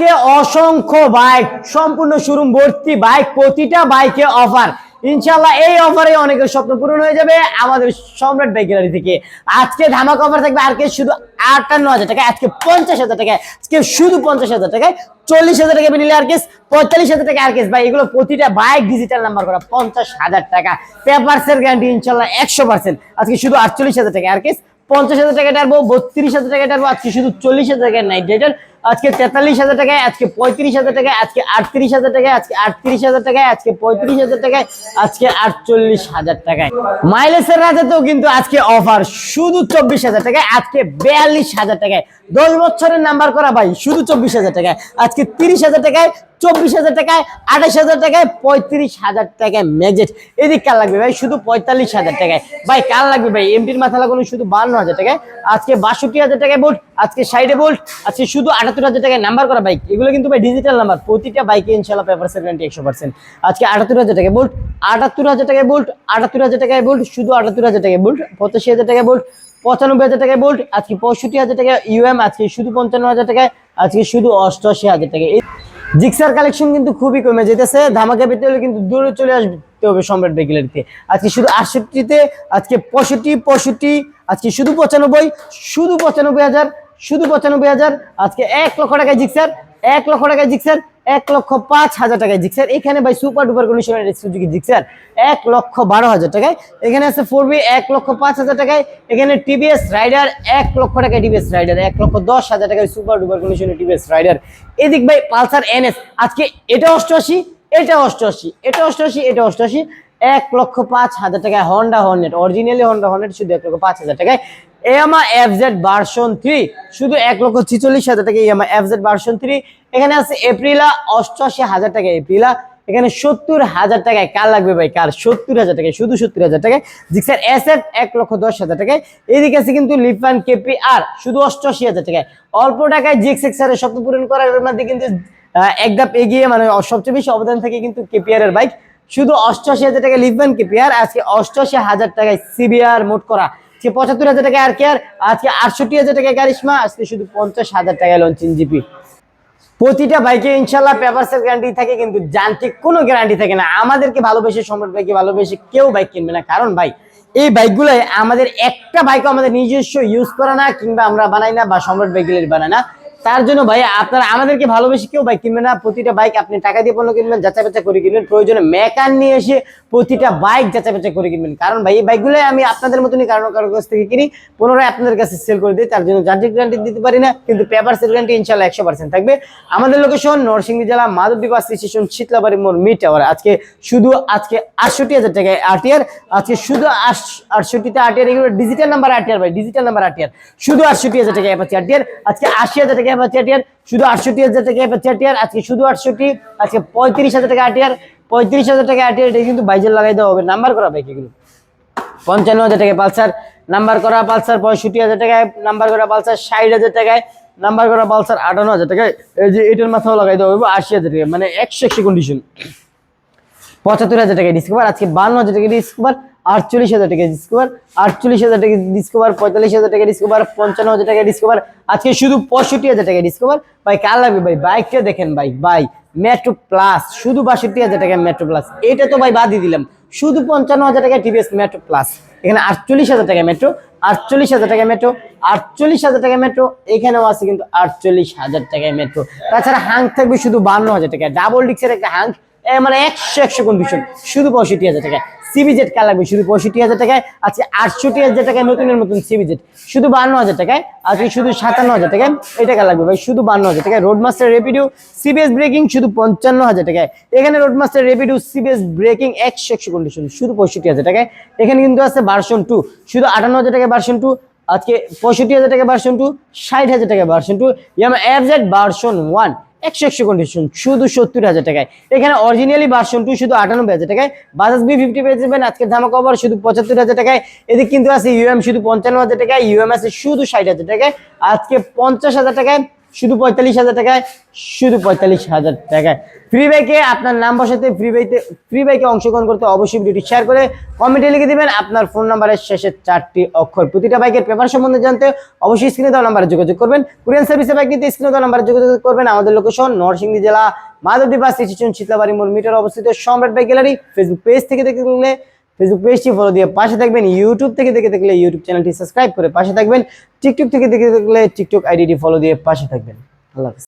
আজকে অসংখ্য বাইক, সম্পূর্ণ শোরুম ভর্তি বাইক, প্রতিটা বাইকে অফার ইনশাল্লাহ এই অফারে অনেকের স্বপ্ন পূরণ হয়ে যাবে আমাদের সম্রাট বাইক গ্যালারি থেকে। আজকে ধামাক অফার থাকবে আর কে শুধু আটান্ন হাজার টাকা আজকে পঞ্চাশ হাজার টাকা আজকে শুধু পঞ্চাশ হাজার টাকায়, চল্লিশ হাজার টাকা নিলে আর কেস পঁয়তাল্লিশ হাজার টাকা আর কেস ভাই, এগুলো প্রতিটা বাইক ডিজিটাল নাম্বার করা পঞ্চাশ হাজার টাকা। পেপারসের গ্যারান্টি ইনশাল্লাহ একশো পার্সেন্ট আজকে শুধু আটচল্লিশ হাজার টাকা আর কেস পঞ্চাশ হাজার টাকা টারবো বত্রিশ হাজার টাকা টারবো আজকে শুধু চল্লিশ হাজার টাকা নাইট রেটার আজকে তেতাল্লিশ হাজার টাকায়, আজকে পঁয়ত্রিশ হাজার টাকায়, আজকে আটত্রিশ হাজার টাকায়, আজকে আটত্রিশ হাজার টাকায়, আজকে পঁয়ত্রিশ হাজার টাকায়, আজকে আটচল্লিশ হাজার টাকায়। মাইলেজের রাজাতেও কিন্তু আজকে অফার শুধু চব্বিশ হাজার টাকায়, আজকে বিয়াল্লিশ হাজার টাকায়। দশ বছরের নাম্বার করা ভাই, শুধু চব্বিশ হাজার টাকায়। আজকে তিরিশ হাজার টাকায়, চব্বিশ হাজার টাকায়, আঠাশ হাজার টাকায়, পঁয়ত্রিশ হাজার টাকায় ম্যাজেট। এদিক কার লাগবে ভাই, শুধু পঁয়তাল্লিশ হাজার টাকায়। ভাই কার লাগবে ভাই এমপির মাথা লাগানো শুধু বান্ন হাজার টাকায়। আজকে বাষট্টি হাজার টাকায় বোল্ট আজকে সাইডে বোল্ট আজকে শুধু আটাত্তর হাজার টাকায় নাম্বার করা বাইক এগুলো কিন্তু ভাই ডিজিটাল নাম্বার প্রতিটা বাইকে ইনশাল্লাহ পেপার গ্যারান্টি একশো পার্সেন্ট আজকে আটাত্তর হাজার টাকায় বোল্ট আটাত্তর হাজার টাকায় বোল্ট আটাত্তর হাজার টাকায় বোল্ট শুধু আটাত্তর হাজার টাকায় বোল্ট পঁচাশি হাজার টাকায় বোল্ট পঁচানব্বই হাজার টাকায় বোল্ট আজকে পঁয়ষট্টি হাজার টাকা ইউএম আজকে শুধু পঞ্চান্ন হাজার টাকায়, আজকে শুধু অষ্টআশি হাজার টাকা এই জিক্সার কালেকশন কিন্তু খুবই কমে যেতেছে, ধামাকা পেতে হলে কিন্তু দূরে চলে আসতে হবে সম্রাট বেগিলারিতে আজকে শুধু আটষট্টিতে, আজকে পঁয়ষট্টি পঁয়ষট্টি, আজকে শুধু পঁচানব্বই শুধু পঁচানব্বই হাজার শুধু পঁচানব্বই হাজার, আজকে এক লক্ষ টাকায় জিক্সার, এক লক্ষ টাকায় জিক্সার, এক লক্ষ পাঁচ হাজার টাকায় জিক্সার। এখানে ভাই সুপার ডুপার কন্ডিশনের সুজুকি জিক্সার। এক লক্ষ বারো হাজার টাকায়। এখানে আছে ফোর বি এক লক্ষ পাঁচ হাজার টাকায়। এখানে টিভিএস রাইডার এক লক্ষ টাকায় টিভিএস রাইডার এক লক্ষ দশ হাজার টাকায় সুপার ডুপার কন্ডিশনের টিভিএস রাইডার এদিক ভাই পালসার এনএস আজকে এটা অষ্টআশি এটা অষ্টআশি এটা অষ্টআশি এটা অষ্টআশি। এক লক্ষ পাঁচ হাজার টাকায় Honda Hornet originally Honda Hornet শুধু এক লক্ষ পাঁচ হাজার টাকায়। Yamaha F Z version three শুধু এক লক্ষ ছিচল্লিশ হাজার টাকা Yamaha F Z version three এখানে আছে এপ্রিলা অষ্টআশি হাজার টাকা এপ্রিলা এখানে সত্তর হাজার টাকায় কার লাগবে ভাই কার সত্তর হাজার টাকায় শুধু সত্তর হাজার টাকায়। জিক্সার এফ এক লক্ষ দশ হাজার টাকায়। এদিকে আছে কিন্তু লিফান কেপি আর শুধু অষ্টআশি হাজার টাকায়। অল্প টাকায় জিক্স এক্সারের স্বপ্ন পূরণ করার মধ্যে কিন্তু আহ, এক ধাপ এগিয়ে মানে সবচেয়ে বেশি অবদান থাকে কিন্তু কেপিআর এর বাইক শুধু অষ্টআশি হাজার টাকা লিখবেন কেপিআর আজকে অষ্টআশি হাজার টাকায় সিবিআর মোট করা। আজকে পঁচাত্তর হাজার টাকা আর কেয়ার আজকে আটষট্টি হাজার টাকা কারিশমা আজকে শুধু পঞ্চাশ হাজার টাকা লঞ্চিন জিপি প্রতিটা বাইকে ইনশাল্লাহ পেপারসের গ্যারান্টি থাকে, কিন্তু যান্ত্রিক কোনো গ্যারান্টি থাকে না। আমাদেরকে ভালোবেসে, সম্রাট বাইকে ভালোবেসে কেউ বাইক কিনবে না। কারণ ভাই, এই বাইকগুলোয় আমাদের একটা বাইকও আমাদের নিজস্ব ইউজ করা না, কিংবা আমরা বানাই না বা সম্রাট বাইকগুলোর বানাই না। তার জন্য ভাই আপনারা আমাদেরকে ভালোবেসে কেউ বাইক কিনবে না। প্রতিটা বাইক আপনি টাকা দিয়ে পণ্য কিনবেন যাচাই বাচ্চা করে কিনবেন। প্রয়োজনে মেকার নিয়ে এসে প্রতিটা বাইক যাচাই বাচ্চা করে কিনবেন। কারণ ভাই, এই বাইকগুলো আমি আপনাদের মতনই কারণ কারোর কাছ থেকে কিনি, পুনরায় আপনাদের কাছে সেল করে দিই। তার জন্য যান্ত্রিক গ্যারান্টি দিতে পারি না, কিন্তু পেপার সেল গ্যারান্টি ইনশাল্লাহ একশো পার্সেন্ট থাকবে। আমাদের লোকেশন নরসিংদী জেলা, মাধবদী বাস স্টেশন শীতলাবাড়ি মোড় মিড টাওয়ার আজকে শুধু আজকে আটষট্টি হাজার টাকায় আরটিআর আজকে শুধু আটষট্টিতে আরটিআর এগুলো ডিজিটাল নাম্বার আরটিআর ভাই ডিজিটাল নাম্বার আরটিআর শুধু আটষট্টি হাজার টাকা অ্যাপাচি আরটিআর আজকে আশি হাজার টাকা অ্যাপাচি আরটিআর শুধু আটষট্টি হাজার টাকা অ্যাপাচি আজকে শুধু আটষট্টি, আজকে পঁয়ত্রিশ হাজার টাকা আরটিআর পঁয়ত্রিশ হাজার টাকা আরটিআর এটা কিন্তু বাইজের লাগাই দেওয়া হবে। নাম্বার করা বাইক এগুলো। পঞ্চান্ন হাজার টাকায় পালসার, নাম্বার করা পালসার পঁয়ষট্টি হাজার টাকায়, নাম্বার করা পালসার ষাট হাজার টাকায়, নাম্বার করা পালসার আটান্ন হাজার টাকায়। এই যে এটার মাথাও লাগাই দেওয়া হবে, আশি হাজার টাকায় মানে একশো একশো কন্ডিশন পঁচাত্তর হাজার টাকা ডিসকভার আজকে বান্ন হাজার টাকা ডিসকভার আটচল্লিশ হাজার টাকা ডিসকভার আটচল্লিশ হাজার টাকা ডিসকভার পঁয়তাল্লিশ হাজার টাকা ডিসকভার পঞ্চান্ন হাজার টাকা ডিসকভার আজকে শুধু পঁয়ষট্টি হাজার টাকা ডিসকভার ভাই কার লাগবে ভাই বাইকটা দেখেন ভাই ভাই মেট্রো প্লাস শুধু বাষট্টি হাজার টাকা মেট্রো প্লাস এটা তো ভাই বাদই দিলাম শুধু পঞ্চান্ন হাজার টাকা টিভিএস মেট্রো প্লাস এখানে আটচল্লিশ হাজার টাকা মেট্রো আটচল্লিশ হাজার টাকা মেট্রো আটচল্লিশ হাজার টাকা মেট্রো এখানেও আছে কিন্তু আটচল্লিশ হাজার টাকায় মেট্রো তাছাড়া হাঙ্ক থাকবে শুধু বান্ন হাজার টাকা ডাবল ডিক্সের একটা এ মানে একশো একশো কন্ডিশন শুধু পঁয়ষট্টি হাজার টাকায় সিবিজেড কার লাগবে শুধু পঁয়ষট্টি হাজার টাকায়, আজকে আটষট্টি হাজার টাকায় নতুনের মতন সিবিজেড শুধু বান্ন হাজার টাকায়, আজকে শুধু সাতান্ন হাজার টাকায় এই টাকা লাগবে ভাই, শুধু বান্ন হাজার টাকায়। Road Master Rapido CBS braking শুধু পঞ্চান্ন হাজার টাকায়। এখানে Road Master Rapido CBS braking একশো একশো কন্ডিশন শুধু পঁয়ষট্টি হাজার টাকায়। এখানে কিন্তু আছে ভার্সন টু শুধু আটান্ন হাজার টাকায় ভার্সন টু আজকে পঁয়ষট্টি হাজার টাকা ভার্সন টু ষাট হাজার টাকা version two Yamaha FZ version one একশো একশো কন্ডিশন শুধু সত্তর হাজার টাকায়। এখানে অরিজিনালি ভার্সন টু শুধু আটানব্বই হাজার টাকায়। বাজাজ বি ফিফটি পেয়ে যাবেন আজকে ধামা কভার শুধু পঁচাত্তর হাজার টাকায়। এদিকে কিন্তু আছে ইউএম শুধু পঞ্চান্ন হাজার টাকায় ইউএম আছে শুধু ষাট হাজার টাকায়। আজকে পঞ্চাশ হাজার টাকায় শুধু পঁয়তাল্লিশ হাজার টাকায়, শুধু পঁয়তাল্লিশ হাজার টাকায়। ফ্রি বাইকে আপনার নাম বসাতে ফ্রি বাইতে ফ্রি বাইকে অংশগ্রহণ করতে অবশ্যই ভিডিওটি শেয়ার করে কমেন্টে লিখে দিবেন। আপনার ফোন নাম্বারের শেষের চারটি অক্ষর। প্রতিটা বাইকের পেপার সম্বন্ধে জানতে অবশ্যই স্ক্রিনে দেওয়া নাম্বারে যোগাযোগ করবেন। কুরিয়ান সার্ভিসে বাইক নিতে স্ক্রিনে দেওয়া নাম্বারে যোগাযোগ করবেন। আমাদের লোকেশন নরসিংদী জেলা মাধবদী বাস শীতলাবাড়ি মোড়, মিটার অবস্থিত সম্রাট বাইক গ্যালারি ফেসবুক পেজ থেকে দেখতে ফেসবুক পেজটি ফলো দিয়ে পাশে থাকবেন ইউটিউব থেকে দেখে থাকলে ইউটিউব চ্যানেলটি সাবস্ক্রাইব করে পাশে থাকবেন টিকটক থেকে দেখে থাকলে টিকটক আইডিটি ফলো দিয়ে পাশে থাকবেন। আল্লাহ